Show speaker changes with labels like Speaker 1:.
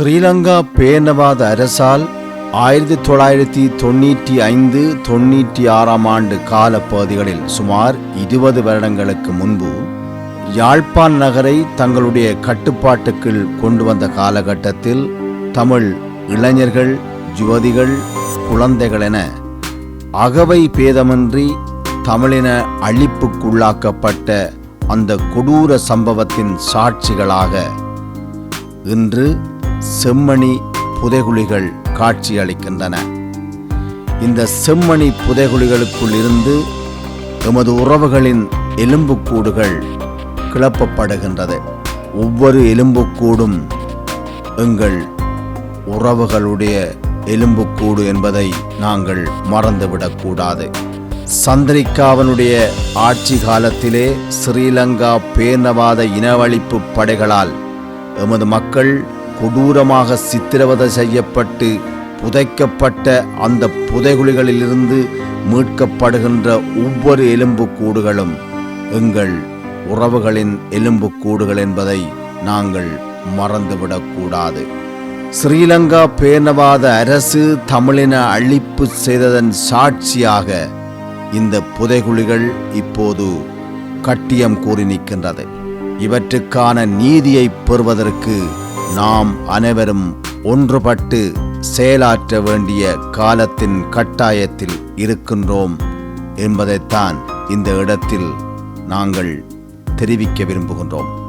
Speaker 1: ஸ்ரீலங்கா பேனவாத அரசால் ஆயிரத்தி தொள்ளாயிரத்தி தொண்ணூற்றி ஐந்து தொண்ணூற்றி ஆறாம் ஆண்டு காலப்பகுதிகளில் சுமார் இருபது வருடங்களுக்கு முன்பு யாழ்ப்பாண் நகரை தங்களுடைய கட்டுப்பாட்டுக்குள் கொண்டு வந்த காலகட்டத்தில் தமிழ் இளைஞர்கள் யுவதிகள் குழந்தைகள் என அகவை பேதமின்றி தமிழின அழிப்புக்குள்ளாக்கப்பட்ட அந்த கொடூர சம்பவத்தின் சாட்சிகளாக இன்று செம்மணி புதைகுழிகள் காட்சியளிக்கின்றன இந்த செம்மணி புதைகுழிகளுக்குள் இருந்து எமது உறவுகளின் எலும்புக்கூடுகள் கிளப்பப்படுகின்றது. ஒவ்வொரு எலும்புக்கூடும் எங்கள் உறவுகளுடைய எலும்புக்கூடு என்பதை நாங்கள் மறந்துவிடக்கூடாது. சந்திரிகாவனுடைய ஆட்சி காலத்திலே ஸ்ரீலங்கா பேனவாத இனவழிப்பு படைகளால் எமது மக்கள் கொடூரமாக சித்திரவதை செய்யப்பட்டு புதைக்கப்பட்ட அந்த புதைகுழிகளிலிருந்து மீட்கப்படுகின்ற ஒவ்வொரு எலும்புக்கூடுகளும் எங்கள் உறவுகளின் எலும்புக்கூடுகள் என்பதை நாங்கள் மறந்துவிடக்கூடாது. ஸ்ரீலங்கா பேனவாத அரசு தமிழின அழிப்பு செய்ததன் சாட்சியாக இந்த புதைகுழிகள் இப்போது கட்டியம் கூறி நிற்கின்றது. இவற்றுக்கான நீதியை பெறுவதற்கு நாம் அனைவரும் ஒன்றுபட்டு செயலாற்ற வேண்டிய காலத்தின் கட்டாயத்தில் இருக்கின்றோம் என்பதைத்தான் இந்த இடத்தில் நாங்கள் தெரிவிக்க விரும்புகின்றோம்.